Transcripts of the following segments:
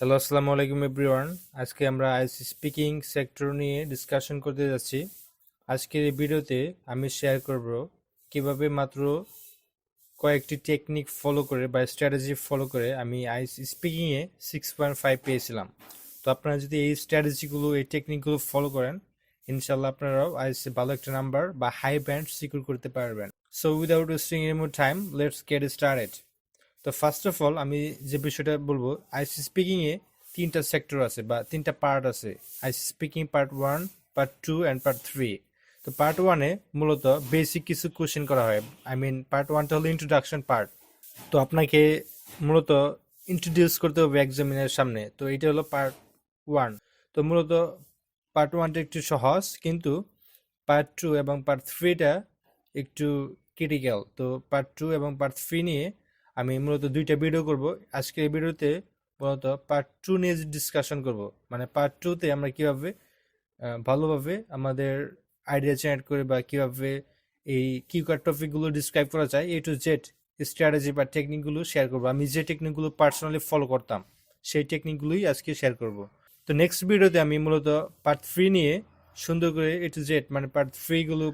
Hello আসসালামু আলাইকুম everyone আজকে আমরা আইসি স্পিকিং সেক্টর নিয়ে ডিসকাশন করতে যাচ্ছি। আজকের এই ভিডিওতে আমি শেয়ার করব কীভাবে মাত্র কয়েকটি টেকনিক ফলো করে বা স্ট্র্যাটেজি ফলো করে আমি আইসি স্পিকিংয়ে সিক্স পয়েন্ট ফাইভ পেয়েছিলাম। তো আপনারা যদি এই স্ট্র্যাটেজিগুলো এই টেকনিকগুলো ফলো করেন ইনশাল্লাহ আপনারাও আইসি ভালো একটা নাম্বার বা হাই ব্যান্ড সিকিউর করতে পারবেন। So without wasting any more time let's get started তো ফার্স্ট অফ অল আমি যে বিষয়টা বলব আইসি স্পিকিং এ তিনটা সেক্টর আছে বা তিনটা পার্ট আছে। আইসি speaking part one part two and part three তো পার্ট ওয়ানে মূলত বেসিক কিছু কোশ্চেন করা হয়। আই মিন পার্ট ওয়ানটা হলো ইন্ট্রোডাকশন পার্ট তো আপনাকে মূলত ইন্ট্রোডিউস করতে হবে এক্সামিনের সামনে। তো এটা হলো পার্ট ওয়ান তো মূলত পার্ট ওয়ানটা একটু সহজ, কিন্তু পার্ট টু এবং পার্ট থ্রিটা একটু ক্রিটিক্যাল তো পার্ট টু এবং পার্ট থ্রি নিয়ে আমি মূলত দুইটা ভিডিও করব। আজকের এই ভিডিওতে মূলত পার্ট টু নিয়ে ডিসকাশন করব। মানে পার্ট টুতে আমরা কীভাবে ভালোভাবে আমাদের আইডিয়া জেনারেট করে বা কীভাবে এই কিউকার টপিকগুলো ডিসক্রাইব করা যায় এ টু জেড স্ট্র্যাটেজি বা টেকনিকগুলো শেয়ার করব। আমি যে টেকনিকগুলো পার্সোনালি ফলো করতাম, সেই টেকনিকগুলোই আজকে শেয়ার করব। তো নেক্সট ভিডিওতে আমি মূলত পার্ট থ্রি নিয়ে সুন্দর করে এ টু জেড মানে পার্ট থ্রিগুলো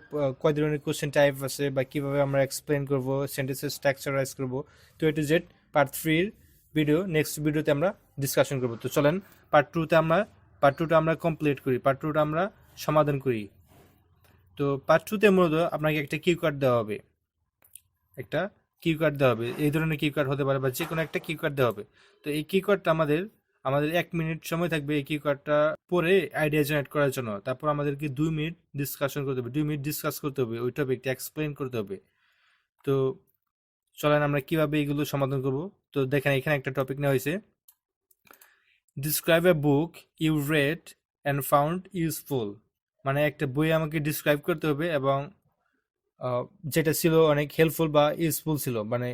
কয় ধরনের কোশ্চেন টাইপ আছে বা কীভাবে আমরা এক্সপ্লেন করব সেন্টেন্সের স্ট্রাকচারাইজ করব, তো এ টু জেড পার্ট থ্রির ভিডিও নেক্সট ভিডিওতে আমরা ডিসকাশন করব। তো চলেন পার্ট টুতে আমরা পার্ট টুটা আমরা কমপ্লিট করি পার্ট টুটা আমরা সমাধান করি। তো পার্ট টুতে মূলত আপনাকে একটা কিউ কার্ড দেওয়া হবে। একটা কিউ কার্ড দেওয়া হবে। এই ধরনের কিউ কার্ড হতে পারে বা যে কোনো একটা কিউ কার্ড দেওয়া হবে। তো এই কিউ কার্ডটা আমাদের আমাদের এক মিনিট সময় থাকবে এই কিউ কার্ডটা পরে আইডিয়া জেনারেট করার জন্য। তারপর আমাদেরকে দুই মিনিট ডিসকাশন করতে হবে। দুই মিনিট ডিসকাস করতে হবে। ওই টপিকটা এক্সপ্লেন করতে হবে। তো চলেন আমরা কীভাবে এগুলো সমাধান করব? তো দেখেন, এখানে একটা টপিক নেওয়া হয়েছে। Describe a book you read and found useful মানে একটা বই আমাকে ডিসক্রাইব করতে হবে এবং যেটা ছিল অনেক হেল্পফুল বা ইউজফুল ছিল। মানে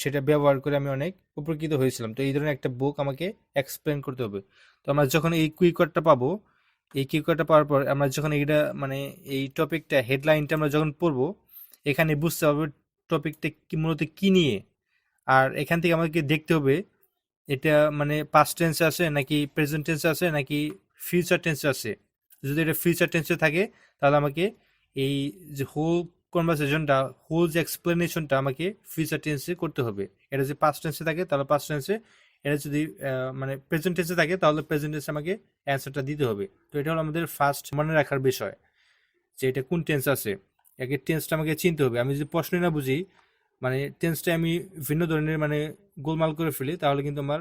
সেটা ব্যবহার করে আমি অনেক উপকৃত হয়েছিলাম। তো এই ধরনের একটা বুক আমাকে এক্সপ্লেন করতে হবে। তো আমরা যখন এই কুইকারটা পাবো, এই কিউকারটা পাওয়ার পর আমরা যখন এইটা মানে এই টপিকটা হেডলাইনটা আমরা যখন পড়ব, এখানে বুঝতে হবে টপিকটা কি, মূলত কি নিয়ে। আর এখান থেকে আমাকে দেখতে হবে, এটা মানে পাস্ট টেন্সে আছে নাকি প্রেজেন্ট টেন্সে আছে নাকি ফিউচার টেন্স আছে। যদি এটা ফিউচার টেন্সে থাকে, তাহলে আমাকে এই যে হোল কনভারসেশনটা হোল যে এক্সপ্লেনেশনটা আমাকে ফিউচার টেন্সে করতে হবে। এটা যদি পাস্ট টেন্সে থাকে, তাহলে পাস্ট টেন্সে এটা যদি মানে প্রেজেন্ট টেন্সে থাকে, তাহলে প্রেজেন্ট টেন্সে আমাকে অ্যান্সারটা দিতে হবে। তো এটা হলো আমাদের ফার্স্ট মনে রাখার বিষয়, যে এটা কোন টেন্স আছে। একে টেন্সটা আমাকে চিনতে হবে। আমি যদি প্রশ্ন না বুঝি মানে টেন্সটা আমি ভিন্ন ধরনের মানে গোলমাল করে ফেলি, তাহলে কিন্তু আমার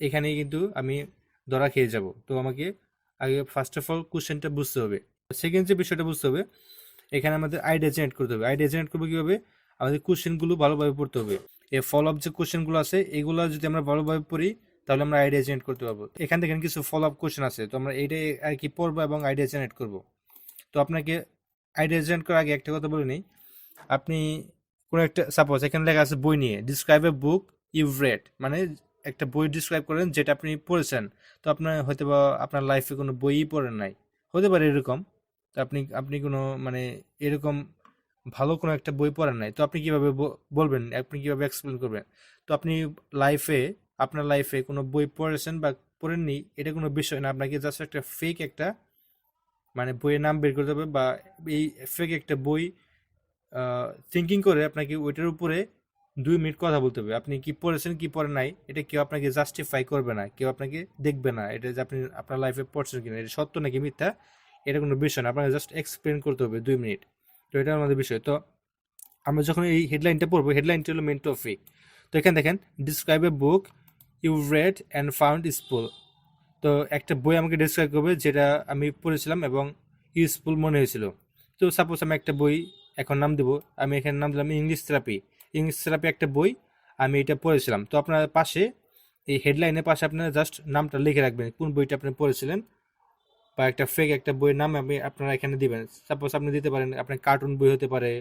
এখানেই কিন্তু আমি ধরা খেয়ে যাব। তো আমাকে আগে ফার্স্ট অফ অল কোশ্চেনটা বুঝতে হবে। সেকেন্ড যে বিষয়টা বুঝতে হবে এখানে আমাদের আইডিয়া জেনারেট করতে হবে। আইডিয়া জেনারেট করব কীভাবে? আমাদের কোশ্চেনগুলো ভালোভাবে পড়তে হবে। এই ফলো আপ যে কোশ্চেনগুলো আছে, এগুলো যদি আমরা ভালোভাবে পড়ি, তাহলে আমরা আইডিয়া জেনারেট করতে পারব। এখান থেকে কিছু ফলো আপ কোশ্চেন আছে, তো আমরা এইটাই আর কি পড়ব এবং আইডিয়া জেনারেট করব। তো আপনাকে আইডিয়া জেনারেট করার আগে একটা কথা বলে নিই। আপনি কোনো একটা সাপোজ এখানে লেখা আছে বই নিয়ে describe a book you read মানে একটা বই ডিসক্রাইব করেন যেটা আপনি পড়েছেন। তো আপনার হয়তো বা আপনার লাইফে কোনো বইই পড়েন নাই। হতে পারে এরকম। তো আপনি আপনি কোনো মানে এরকম ভালো কোনো একটা বই পড়েন নাই, তো আপনি কীভাবে বলবেন? আপনি কীভাবে এক্সপ্লেন করবেন? তো আপনি লাইফে আপনার লাইফে কোনো বই পড়েছেন বা পড়েননি, এটা কোনো বিষয় না, আপনাকে জাস্ট একটা ফেক একটা মানে বইয়ের নাম বের করতে হবে বা এই ফেক একটা বই থিঙ্কিং করে আপনাকে ওইটার উপরে দুই মিনিট কথা বলতে হবে। আপনি কি পড়েছেন, কি পড়েন নাই, এটা কেউ আপনাকে জাস্টিফাই করবে না, কেউ আপনাকে দেখবে না, এটা যে আপনি আপনার লাইফে পড়ছেন কিনা, এটা সত্য নাকি মিথ্যা? এটা কোনো বিষয় না, আপনাকে জাস্ট এক্সপ্লেন করতে হবে দুই মিনিট। তো এটা আমাদের বিষয়। তো আমরা যখন এই হেডলাইনটা পড়ব হেডলাইনটা হলো মেন টপিক তো এখানে দেখেন describe a book you read and found useful তো একটা বই আমাকে ডিসক্রাইব করবে যেটা আমি পড়েছিলাম এবং ইউজফুল মনে হয়েছিল। তো সাপোজ আমি একটা বই এখন নাম দেবো, আমি এখানে নাম দিলাম ইংলিশ থেরাপি ইংলিশ থেরাপি একটা বই, আমি এটা পড়েছিলাম। তো আপনার পাশে এই হেডলাইনের পাশে আপনারা জাস্ট নামটা লিখে রাখবেন, কোন বইটা আপনি পড়েছিলেন। বা একটা ফেক একটা বইয়ের নাম আপনি, আপনারা এখানে দিবেন। সাপোজ আপনি দিতে পারেন, আপনার কার্টুন বই হতে পারে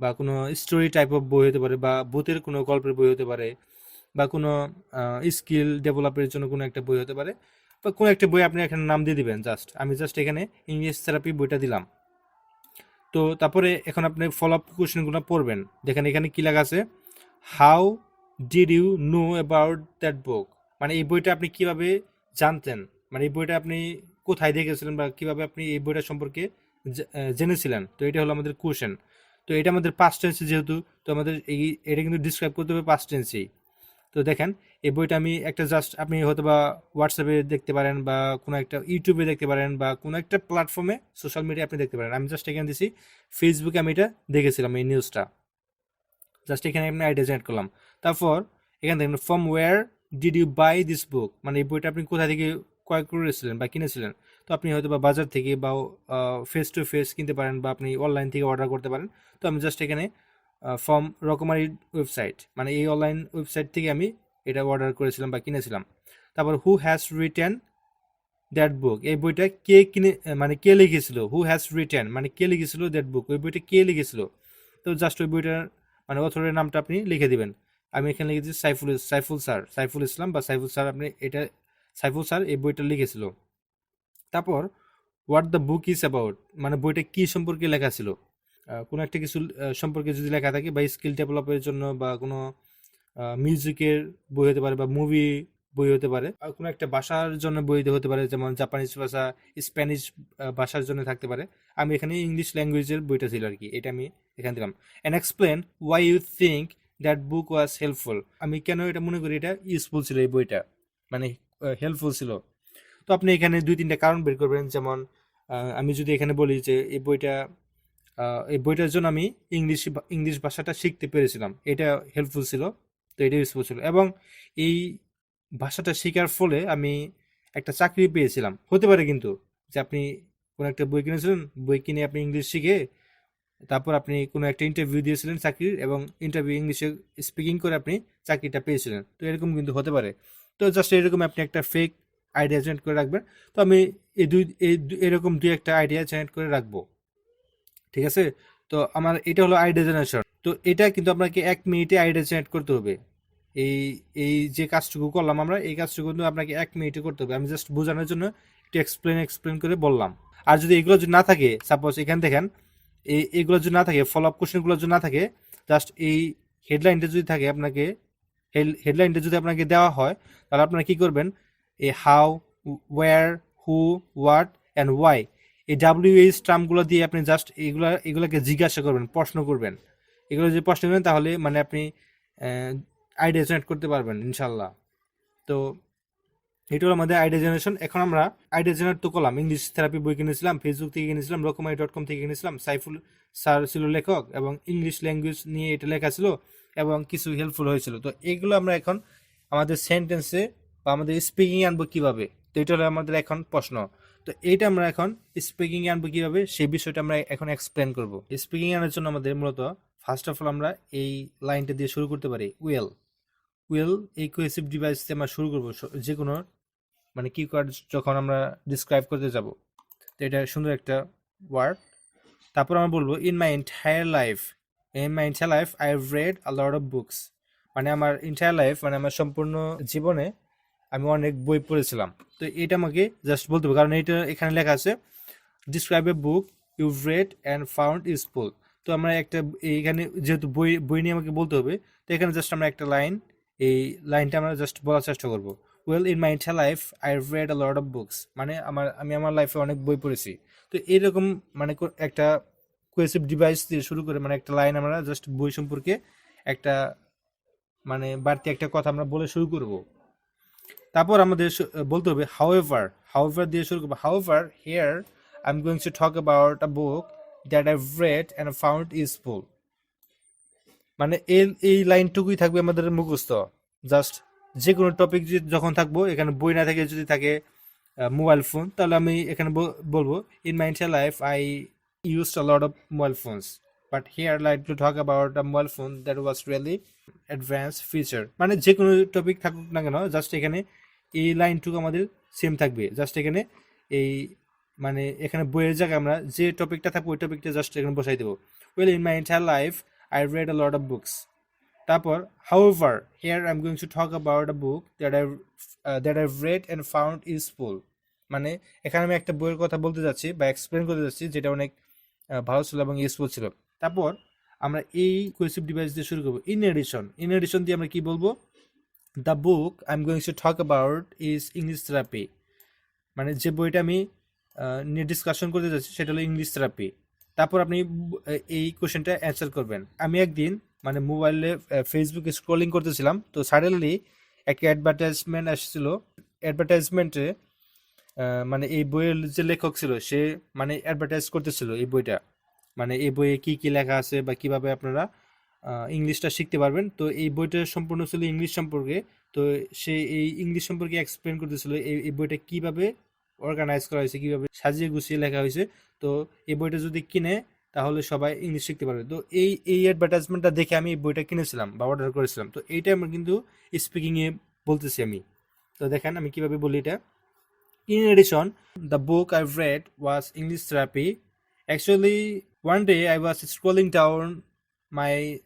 বা কোনো স্টোরি টাইপ অফ বই হতে পারে বা ভূতের কোনো গল্পের বই হতে পারে বা কোনো স্কিল ডেভেলপের জন্য কোনো একটা বই হতে পারে। বা কোনো একটা বই আপনি এখানে নাম দিয়ে দিবেন জাস্ট আমি জাস্ট এখানে ইংলিশ থেরাপি বইটা দিলাম। তো তারপরে এখন আপনি ফলো আপ কোশ্চেনগুলো পড়বেন। দেখেন এখানে কী লেখা আছে? How did you know about that book মানে এই বইটা আপনি কীভাবে জানতেন? মানে এই বইটা আপনি কোথায় দেখেছিলেন বা কীভাবে আপনি এই বইটা সম্পর্কে জেনেছিলেন? তো এটা হলো আমাদের কোশ্চেন তো এটা আমাদের পাস্ট টেন্সে যেহেতু, তো আমাদের এই, এটা কিন্তু ডিসক্রাইব করতে হবে পাস্ট টেন্সেই তো দেখেন, এই বইটা আমি একটা জাস্ট আপনি হয়তো বা হোয়াটসঅ্যাপে দেখতে পারেন বা কোনো একটা ইউটিউবে দেখতে পারেন বা কোনো একটা প্ল্যাটফর্মে সোশ্যাল মিডিয়া আপনি দেখতে পারেন। আমি জাস্ট এখানে দিছি ফেসবুকে আমি এটা দেখেছিলাম এই নিউজটা জাস্ট এখানে আমি আইডিয়া জেনারেট করলাম। তারপর এখানে দেখেন from where did you buy this book মানে এই বইটা আপনি কোথা থেকে ক্রয় করেছিলেন বা কিনেছিলেন। তো আপনি হয়তো বা বাজার থেকে বা ফেস টু ফেস কিনতে পারেন বা আপনি অনলাইন থেকে অর্ডার করতে পারেন। তো আমি জাস্ট এখানে ফর্ম রকমারি ওয়েবসাইট মানে এই অনলাইন ওয়েবসাইট থেকে আমি এটা অর্ডার করেছিলাম বা কিনেছিলাম। তারপর who has written that book এই বইটা কে কিনে মানে কে লিখেছিল? হু হ্যাজ রিটেন মানে কে লিখেছিল দ্যাট বুক ওই বইটা কে লিখেছিল? তো জাস্ট ওই বইটার মানে অথরের নামটা আপনি লিখে দিবেন। আমি এখানে লিখেছি সাইফুল সাইফুল স্যার, সাইফুল ইসলাম বা সাইফুল স্যার, আপনি এটা সাইফুল স্যার এই বইটা লিখেছিল। তারপর what the book is about মানে বইটা কি সম্পর্কে লেখা ছিল? কোনো একটা কিছু সম্পর্কে যদি লেখা থাকে বা স্কিল ডেভেলপের জন্য বা কোনো মিউজিকের বই হতে পারে বা মুভি বই হতে পারে আর কোনো একটা ভাষার জন্য বই হতে পারে, যেমন জাপানিজ ভাষা স্প্যানিশ ভাষার জন্য থাকতে পারে। আমি এখানে ইংলিশ ল্যাঙ্গুয়েজের বইটা ছিল আর কি, এটা আমি এখানে দিলাম। And explain why you think that book was helpful আমি কেন এটা মনে করি এটা ইউজফুল ছিল এই বইটা? মানে হেল্পফুল ছিল। তো আপনি এখানে দুই তিনটা কারণ বের করবেন, যেমন আমি যদি এখানে বলি যে এই বইটা এই বইটার জন্য আমি ইংলিশ ইংলিশ ভাষাটা শিখতে পেরেছিলাম। এটা হেল্পফুল ছিল, তো এটা ইউজফুল ছিল। এবং এই ভাষাটা শেখার ফলে আমি একটা চাকরি পেয়েছিলাম। হতে পারে কিন্তু যে আপনি কোনো একটা বই কিনেছিলেন, বই কিনে আপনি ইংলিশ শিখে তারপর আপনি কোনো একটা ইন্টারভিউ দিয়েছিলেন চাকরির এবং ইন্টারভিউ ইংলিশে স্পিকিং করে আপনি চাকরিটা পেয়েছিলেন। তো এরকম কিন্তু হতে পারে। তো জাস্ট এরকম আপনি একটা ফেক আইডিয়া জেনারেট করে রাখবেন। তো আমি এই দুই, এই এরকম দুই একটা আইডিয়া জেনারেট করে রাখব। ঠিক আছে? তো আমার এটা হলো আইডিয়া জেনারেশন তো এটা কিন্তু আপনাকে এক মিনিটে আইডিয়া জেনারেট করতে হবে। এই এই যে কাজটুকু করলাম আমরা, এই কাজটুকু কিন্তু আপনাকে এক মিনিটে করতে হবে। আমি জাস্ট বোঝানোর জন্য একটু এক্সপ্লেন এক্সপ্লেন করে বললাম। আর যদি এগুলো যদি না থাকে সাপোজ এখান দেখেন এই এগুলো যদি না থাকে ফলো আপ কোশ্চেনগুলো যদি না থাকে জাস্ট এই হেডলাইনটা যদি থাকে আপনাকে হেডলাইনটা যদি আপনাকে দেওয়া হয়, তাহলে আপনারা কি করবেন? এই how where who, what, and why. এই ডাব্লিউ এইচ টার্মগুলো দিয়ে আপনি জাস্ট এগুলা এগুলোকে জিজ্ঞাসা করবেন, প্রশ্ন করবেন। এগুলো যদি প্রশ্ন করবেন তাহলে মানে আপনি আইডিয়া জেনারেট করতে পারবেন ইনশাল্লাহ তো এটা হলো আমাদের আইডিয়া জেনারেশন এখন আমরা আইডিয়া জেনারেট তো করলাম। ইংলিশ থেরাপি বই কিনেছিলাম ফেসবুক থেকে কিনেছিলাম, রকমারি ডট কম থেকে কিনেছিলাম, সাইফুল স্যার ছিল লেখক এবং ইংলিশ ল্যাঙ্গুয়েজ নিয়ে এটা লেখা ছিল। এবং কিছু হেল্পফুল হয়েছিল। তো এগুলো আমরা এখন আমাদের সেন্টেন্সে বা আমাদের স্পিকিং আনব কীভাবে? তো এটা হলো আমাদের এখন প্রশ্ন। তো এইটা আমরা এখন স্পিকিং আনব কীভাবে? সেই বিষয়টা আমরা এখন এক্সপ্লেন করব। স্পিকিং আনার জন্য আমাদের মূলত ফার্স্ট অফ অল আমরা এই লাইনটা দিয়ে শুরু করতে পারি। উইল উইল এই কোহেসিভ ডিভাইস দিয়ে আমরা শুরু করব যে কোনো মানে কি কার্ড যখন আমরা ডিসক্রাইব করতে যাব। তো এটা সুন্দর একটা ওয়ার্ড তারপর আমরা বলব in my entire life my entire life I have read a lot of books মানে আমার এন্টায়ার লাইফ মানে আমার সম্পূর্ণ জীবনে আমি অনেক বই পড়েছিলাম। তো এটা আমাকে জাস্ট বলতে হবে, কারণ এটা এখানে লেখা আছে describe a book you read and found useful তো আমরা একটা, এইখানে যেহেতু বই বই নিয়ে আমাকে বলতে হবে, তো এখানে জাস্ট আমরা একটা লাইন এই লাইনটা আমরা জাস্ট বলার চেষ্টা করব। Well in my entire life I read a lot of books মানে আমার, আমি আমার লাইফে অনেক বই পড়েছি। তো এরকম মানে একটা কোয়েসিভ ডিভাইস দিয়ে শুরু করে মানে একটা লাইন আমরা জাস্ট বই সম্পর্কে একটা মানে বাড়তি একটা কথা আমরা বলে শুরু করব। তারপর আমাদের বলতে হবে হাউএভার হাউএভার দিয়ে শুরু করব। However here I am going to talk about a book that I read and found useful মানে এই এই লাইনটুকুই থাকবে আমাদের মুখস্থ। জাস্ট যে কোনো টপিক যখন থাকব, এখানে বই না থাকে, যদি থাকে মোবাইল ফোন তাহলে আমি এখানে বল- বলব in my life I use a lot of mobile phones but here like to talk about a mobile phone that was really advance feature মানে যে কোনো টপিক থাকুক না কেন জাস্ট এখানে এই লাইনটুকু আমাদের সেম থাকবে। জাস্ট এখানে এই মানে এখানে বইয়ের জায়গায় আমরা যে টপিকটা থাকবে, ওই টপিকটা জাস্ট এখানে বসাই দেবো। Well in my entire life I read a lot of books তারপর however here I am going to talk about a book that I that I read and found useful মানে এখানে আমি একটা বইয়ের কথা বলতে যাচ্ছি বা এক্সপ্লেন করতে যাচ্ছি, যেটা অনেক ভালো ছিল এবং ইউজফুল ছিল। তারপর আমরা এই কোয়েসিভ ডিভাইস দিয়ে শুরু করব। ইন এডিশন ইন এডিশন দিয়ে আমরা কি বলব? The book I am going to talk about is English therapy মানে যে বইটা আমি নিয়ে ডিসকাশন করতে যাচ্ছি সেটা হলো ইংলিশ থেরাপি তারপর আপনি এই কোশ্চেনটা অ্যান্সার করবেন। আমি একদিন মানে মোবাইলে ফেসবুকে স্ক্রলিং করতেছিলাম, তো সাডেনলি একটা অ্যাডভার্টাইজমেন্ট আসছিল। অ্যাডভার্টাইজমেন্টে মানে এই বইয়ের যে লেখক ছিল, সে মানে অ্যাডভার্টাইজ করতেছিল এই বইটা। মানে এই বইয়ে কি কি লেখা আছে বা কীভাবে আপনারা ইংলিশটা শিখতে পারবেন। তো এই বইটা সম্পূর্ণ ছিল ইংলিশ সম্পর্কে। তো সে এই ইংলিশ সম্পর্কে এক্সপ্লেন করতেছিল এই বইটা কীভাবে অর্গানাইজ করা হয়েছে, কীভাবে সাজিয়ে গুছিয়ে লেখা হয়েছে। তো এই বইটা যদি কিনে, তাহলে সবাই ইংলিশ শিখতে পারবে। তো এই এই অ্যাডভার্টাইজমেন্টটা দেখে আমি এই বইটা কিনেছিলাম বা অর্ডার করেছিলাম। তো এইটা আমার কিন্তু স্পিকিংয়ে বলতেছি আমি। তো দেখেন আমি কীভাবে বলি এটা। In addition, the book I've read was English Therapy. Actually, one day I was scrolling down my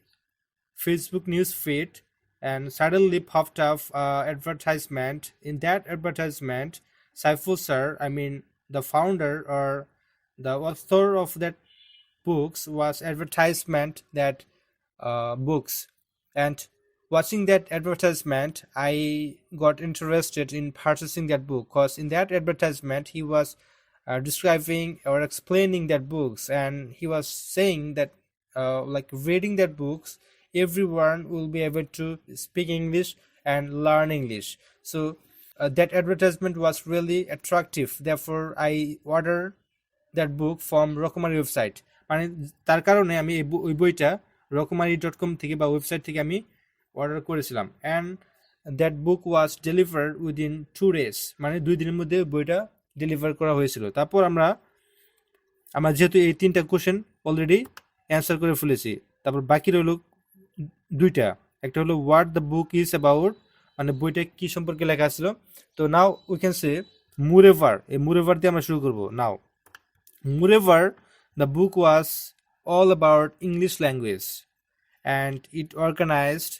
Facebook news feed and suddenly popped up uh, advertisement. In that advertisement, Saiful sir, I mean the founder or the author of that books was advertisement that uh, books and watching that advertisement i got interested in purchasing that book because in that advertisement he was uh, describing or explaining that books and he was saying that uh, like reading that books everyone will be able to speak english and learn english so uh, that advertisement was really attractive therefore i ordered that book from Rokomari website মানে তার কারণে আমি এই বই- ওই বইটা রকমারি dot com থেকে বা ওয়েবসাইট থেকে আমি অর্ডার করেছিলাম। And that book was deliver within two days মানে দুই দিনের মধ্যে বইটা ডেলিভার করা হয়েছিল। তারপর আমরা আমরা যেহেতু এই তিনটা কোশ্চেন অলরেডি অ্যান্সার করে ফেলেছি তারপর বাকি রইল দুইটা। একটা হলো what the book is about মানে বইটা কি সম্পর্কে লেখা ছিল। তো নাও উই ক্যান সে মুরেভার এই মুরেভার দিয়ে আমরা শুরু করব। Now Moreover, the book was all about English language and it organized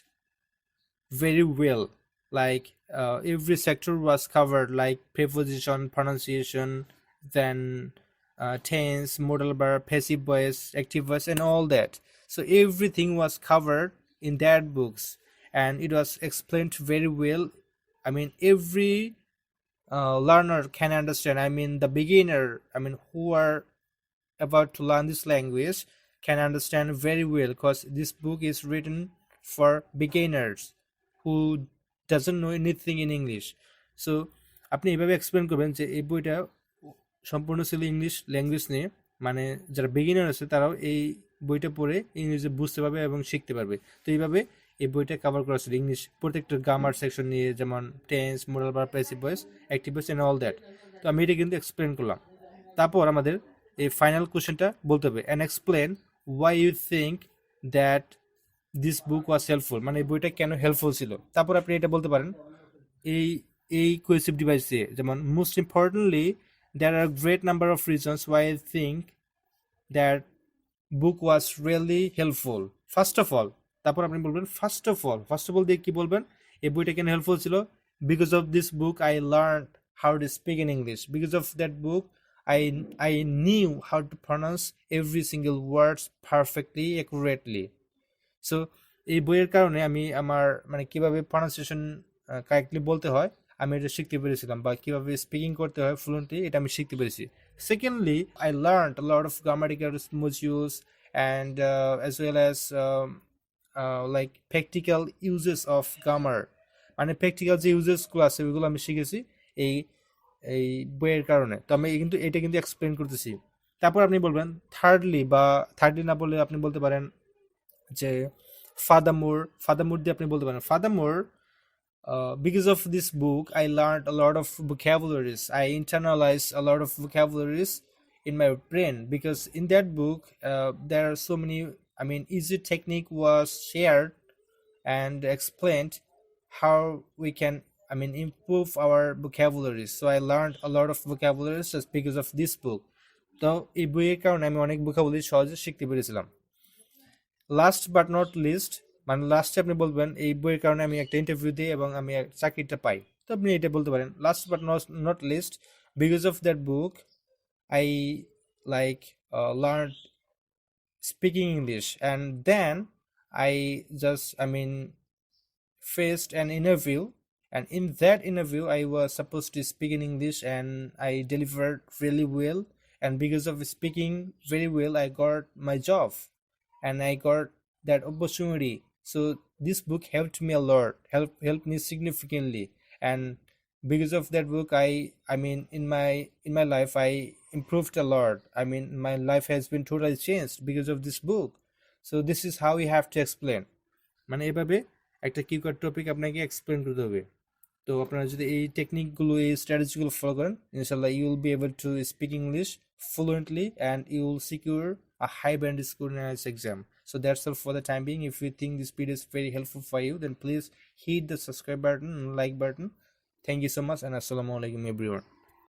very well. Like uh, every sector was covered, like preposition, pronunciation, then uh, tense, modal verb, passive voice, active voice, and all that. So everything was covered in that books, and it was explained very well. I mean, every uh, learner can understand. I mean, the beginner, I mean, who are about to learn this language can understand very well because this book is written for beginners who doesn't know anything in English so আপনি এভাবে explain করবেন যে এই বইটা সম্পূর্ণ ছিল English language নিয়ে। মানে যারা বিগিনার আছে, তারাও এই বইটা পড়ে ইংরেজি বুঝতে পারবে এবং শিখতে পারবে। তো এইভাবে এই বইটা কভার করা ছিল ইংলিশ প্রত্যেকটা গ্রামার সেকশন নিয়ে, যেমন tense modal bar passive voice active voice and all that তো আমি এটা কিন্তু এক্সপ্লেন করলাম। তারপর আমাদের এই ফাইনাল কোশ্চেনটা বলতে হবে। And explain why you think that this book was helpful মানে এই বইটা কেন হেল্পফুল ছিল? তারপর আপনি এটা বলতে পারেন, এই এই কোয়েসিভ ডিভাইস দিয়ে, যেমন most importantly there are great number of reasons why I think that book was really helpful first of all তারপর আপনি বলবেন first of all first of all দিয়ে কি বলবেন? এই বইটা কেন হেল্পফুল ছিল? Because of this book I learn how to speak in English because of that book I I knew how to pronounce every single words perfectly accurately. So এই বইয়ের কারণে আমি আমার মানে কীভাবে প্রনাউন্সিয়েশন কারেক্টলি বলতে হয়, আমি এটা শিখতে পেরেছিলাম বা কীভাবে স্পিকিং করতে হয় ফ্লুয়েন্টলি এটা আমি শিখতে পেরেছি। Secondly I learn lot of grammatical use and as well as like practical usages of grammar মানে প্র্যাকটিক্যাল যে ইউজেসগুলো আছে, ওইগুলো আমি শিখেছি এই এই বইয়ের কারণে। তো আমি কিন্তু, এটা কিন্তু এক্সপ্লেন করতেছি। তারপর আপনি বলবেন থার্ডলি বা থার্ডলি না বললে আপনি বলতে পারেন যে ফাদামোর ফাদামোর দিয়ে আপনি বলতে পারেন ফাদামোর because of this book i learned a lot of vocabularies i internalized a lot of vocabularies in my brain because in that book uh, there are so many i mean easy technique was shared and explained how we can i mean improve our vocabularies so i learned a lot of vocabularies just because of this book তো এই বইয়ের কারণে আমি অনেক vocabulary সহজে শিখতে পেরেছিলাম last but not list মানে লাস্টে আপনি বলবেন, এই বইয়ের কারণে আমি একটা ইন্টারভিউ দিই এবং আমি চাকরিটা পাই। তো আপনি এটা বলতে পারেন last but not not least because of that book I like learn speaking English and then I just I mean faced an interview and in that interview I was suppose to speak in English and I delivered really well and because of speaking very well I got my job and i got that opportunity so this book helped me a lot helped helped me significantly and because of that book i i mean in my in my life i improved a lot i mean my life has been totally changed because of this book so this is how you have to explain মানে এভাবে একটা কিউকার topic আপনাকে explain করতে হবে তো আপনারা যদি এই টেকনিকগুলো এই স্ট্র্যাটেজিগুলো ফলো করেন ইনশাল্লাহ you will be able to speak English fluently and you will secure a high band score in IELTS exam. So that's all for the time being. If you think this video is very helpful for you, then please hit the subscribe button and like button. Thank you so much and assalamu alaikum everyone.